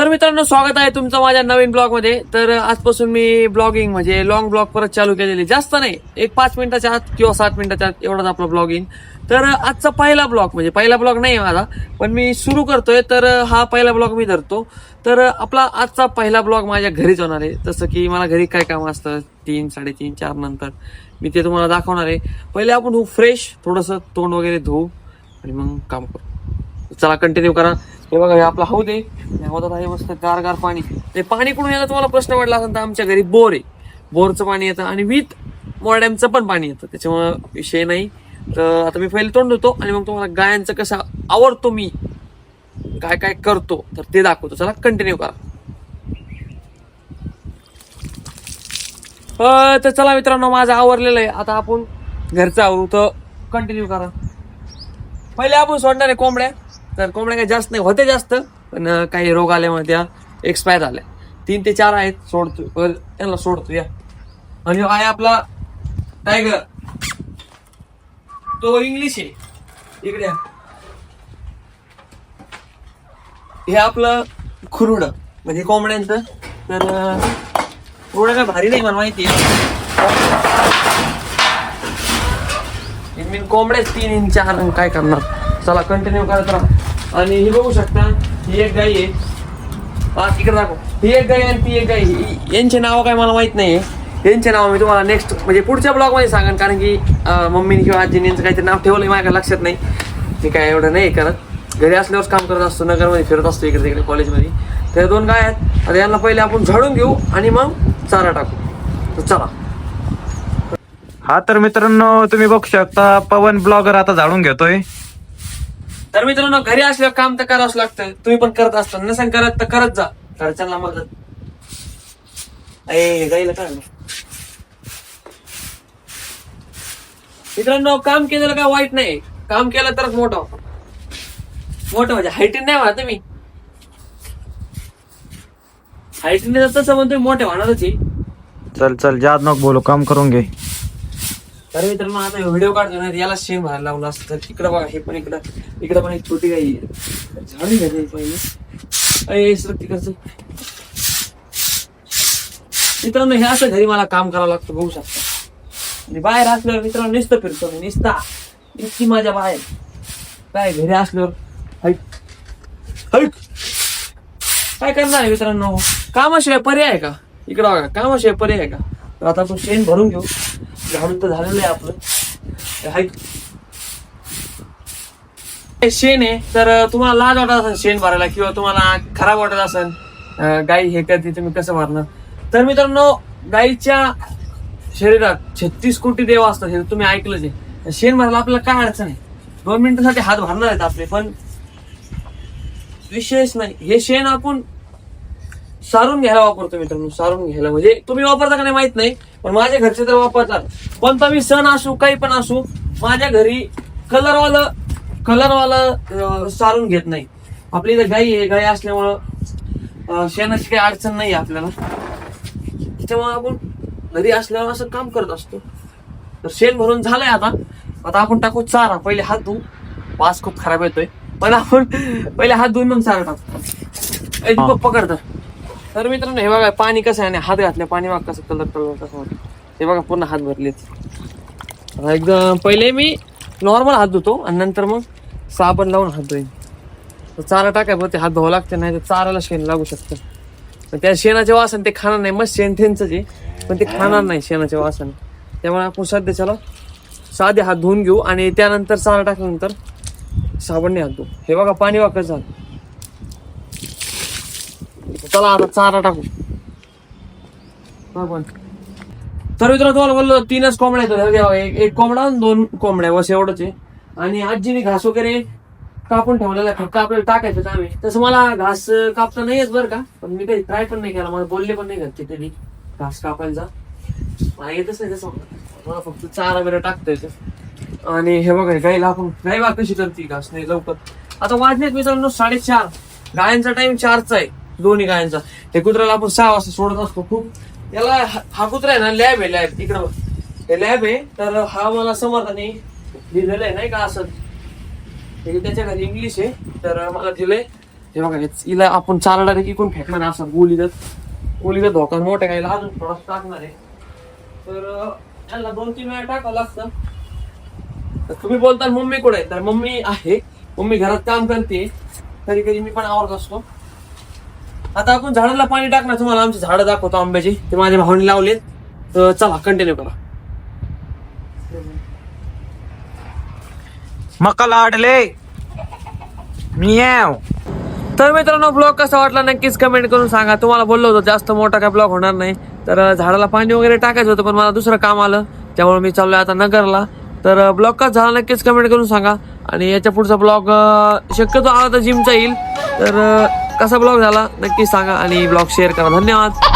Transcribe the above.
तर मित्रांनो स्वागत आहे तुमचं माझ्या नवीन ब्लॉगमध्ये. तर आजपासून मी ब्लॉगिंग म्हणजे लॉंग ब्लॉग परत चालू केलेली. जास्त नाही एक पाच मिनिटाच्या आत किंवा सात मिनिटाच्या आत एवढाच आपला ब्लॉगिंग तर आजचा पहिला ब्लॉग म्हणजे पहिला ब्लॉग नाही माझा पण मी सुरू करतोय. तर हा पहिला ब्लॉग मी धरतो. तर आपला आजचा पहिला ब्लॉग माझ्या घरीच होणार आहे. जसं की मला घरी काय काम असतं तीन साडेतीन चार नंतर. मी ते तुम्हाला दाखवणार आहे. पहिले आपण होऊ फ्रेश थोडंसं तोंड वगैरे धुवू आणि मग काम करू. चला कंटिन्यू करा. हे बघा हे आपला हौद आहे. या हौदात आहे मस्त गार गार पाणी. ते पाणी कुठून येतं तुम्हाला प्रश्न पडला असेल तर आमच्या घरी बोर आहे. बोरचं पाणी येतं आणि विथ मोरडॅमचं पण पाणी येतं. त्याच्यामुळं विषय नाही. तर आता मी पहिले तोंड देतो आणि मग तुम्हाला गायांचं कसं आवडतो मी काय काय करतो तर ते दाखवतो. चला कंटिन्यू करा. तर चला मित्रांनो माझं आवरलेलं आहे. आता आपण घरचं आवरू तर कंटिन्यू करा. पहिले आपण सोडणार आहे कोंबड्या. तर कोंबड्या काही जास्त नाही होते जास्त पण काही रोग आल्यामुळे त्या एक्सपायर झाल्या. तीन ते चार आहेत सोडतो त्यांना सोडतो या. आणि आहे आपला टायगर तो इंग्लिश आहे. इकडे हे आपलं खुरुड म्हणजे कोंबड्यांचं. तर खुरुड काय भारी नाही मला माहिती आहे. कोंबड्याच तीन इंच चार काय करणार? चला कंटिन्यू करत राहा. आणि ही बघू शकता ही एक गाई आहे. हा तिकडे दाखव. ही एक गाई आणि ती एक गाई. यांचे नावं काय मला माहीत नाही यांचे नाव मी तुम्हाला नेक्स्ट म्हणजे पुढच्या ब्लॉगमध्ये सांगेन कारण की मम्मीने किंवा आजीने यांचं काहीतरी नाव ठेवलं आहे माझ्या लक्षात नाही. मी काय एवढं नाही करत. घरी असल्यावरच काम करत असतो नगरमध्ये फिरत असतो इकडे तिकडे कॉलेजमध्ये तर दोन गाय आहेत. आता यांना पहिले आपण झाडून घेऊ आणि मग चारा टाकू. तर चला. हा तर मित्रांनो तुम्ही बघू शकता पवन ब्लॉगर आता झाडून घेतोय. तर मित्रांनो घरी असल्यावर काम तर करावंच लागतं. तुम्ही पण करत असता. नसेल करत तर करत जा. घरच्यांना मदत ए गाईला काय मित्रांनो काम केलेलं काय वाईट नाही. काम केलं तरच मोठं मोठं म्हणजे हायटीन नाही म्हणा तुम्ही. हायटीन तसं म्हणतोय मोठे होणारच आहे. चल चल जात नको बोलू. काम करून घे. तर मित्रांनो आता व्हिडिओ काढतो ना याला सेम भरायला लावला असतं. तर इकडं बघा हे पण इकडं इकडं पण एक छोटी गाई झाडून घ्यायची पहिले. अय सर तिकडचं. मित्रांनो हे असं घरी मला काम करावं लागतं बघू शकता. आणि बाहेर असल्यावर मित्रांनो नुसतं फिरतो मी निसता. इतकी माझ्या बाहेर. काय घरी असल्यावर हैक हैक काय करणार मित्रांनो? कामाशिवाय पर्याय आहे का? इकडं बघा कामाशिवाय पर्याय आहे का? तर आता तो शेण भरून घेऊ. झाडून तर झालेलं आहे आपलं. हे शेण आहे तर तुम्हाला लाज वाटत असेल शेण भरायला किंवा तुम्हाला खराब वाटत असेल गाई हे करते तुम्ही कसं भरणार? तर मित्रांनो गाईच्या शरीरात छत्तीस कोटी देव असतात हे तुम्ही ऐकलंच आहे. शेण भरायला आपल्याला काय अडचण आहे? दोन मिनिटासाठी हात भरणार आहेत आपले पण विशेष नाही. हे शेण आपण सारून घ्यायला वापरतो मित्रांनो सारून घ्यायला. म्हणजे तुम्ही वापरता का नाही माहीत नाही पण माझ्या घरचे तर वापरतात. कोणता मी सण असू काही पण असू माझ्या घरी कलरवालं कलरवालं सारून घेत नाही. आपली इथं गाई आहे गाई असल्यामुळं शेणाची काही अडचण नाही आहे आपल्याला. त्याच्यामुळे आपण घरी असल्यावर असं काम करत असतो. तर शेण भरून झालंय आता. आता आपण टाकू चारा. पहिले हात धुवू. वास खूप खराब येतोय. पण आपण पहिले हात धुवून मग चारा टाकू. ए, पकडतं तर मित्रांनो हे बघा पाणी कसं आहे आणि हात घातले पाणी बघ कसं कलर कलर कसं हे. बघा पूर्ण हात भरलेत. एकदम पहिले मी नॉर्मल हात धुतो आणि नंतर मग साबण लावून हात धुईन. तर चारा टाकाय बरं ते हात धुवा लागते नाही तर चाराला शेण लागू शकतं. पण त्या शेणाचे वासन ते खाणार नाही मग शेण त्यांचंच आहे पण ते खाणार नाही शेणाचे वासन. त्यामुळे आपण सध्याच्याला साधे हात धुवून घेऊ आणि त्यानंतर चारा टाकल्यानंतर साबणने हात धुवू हे बघा पाणी वाकत झालं. चला आता चारा टाकू. बघ तर मित्र तुम्हाला बोललो तीनच कोंबड्या आहेत. हे एक एक कोंबडा आणि दोन कोंबड्या बस एवढंच आहे. आणि आजीने घास वगैरे कापून ठेवलेला फक्त आपल्याला टाकायचं काम आहे तसं मला घास कापता नाहीयेच बरं का. पण मी काही ट्राय पण नाही केला. मला बोलले पण नाही घातले कधी. घास कापायचा मला येतच नाही तसं. मला फक्त चारा वगैरे टाकता येतं. आणि हे बघा गाईला आपण गाई बा कशी करते घास? नाही लवकर. आता वाजलेत मित्रांनो साडेचार. गायांचा टाइम चारचा आहे. दोन्ही गायांचा. ते कुत्र्याला आपण सहा वाजता सोडत असतो खूप. याला हा- कुत्रा आहे ना लॅब आहे लॅब. इकडं हे लॅब आहे तर हा मला समर्थाने दिलेलं आहे नाही का असं. हे त्याच्या घरी इंग्लिश आहे तर मला दिलंय. हे बघा हिला आपण चालणार आहे की कोण फेकणार असं गोलीगत. गोलीगत धोका मोठ्या गायला अजून थोडासा टाकणार आहे. तर अं, दोन तीन वेळा टाकावं लागतं. तर तुम्ही बोलताल मम्मी कुठे आहे? तर मम्मी आहे. मम्मी घरात काम करते. कधी कधी मी पण आवडत असतो. आता आपण झाडाला पाणी टाकणार. तुम्हाला आमची झाडं दाखवतो आंब्याची. ते माझ्या भावाने लावलेत. तर चला कंटिन्यू करा. मका लाडले. मियाव. तर मित्रांनो ब्लॉग कसा वाटला नक्कीच कमेंट करून सांगा. तुम्हाला बोललो होतो जास्त मोठा काय ब्लॉग होणार नाही. तर झाडाला पाणी वगैरे टाकायचं होतं पण मला दुसरं काम आलं. त्यामुळे मी चाललोय आता नगरला. तर ब्लॉग कसा झाला नक्कीच कमेंट करून सांगा. आणि याच्या पुढचा ब्लॉग शक्यतो आला तर जिमचा येईल. तर कसा ब्लॉग झाला नक्की सांगा आणि ब्लॉग शेअर करा. धन्यवाद.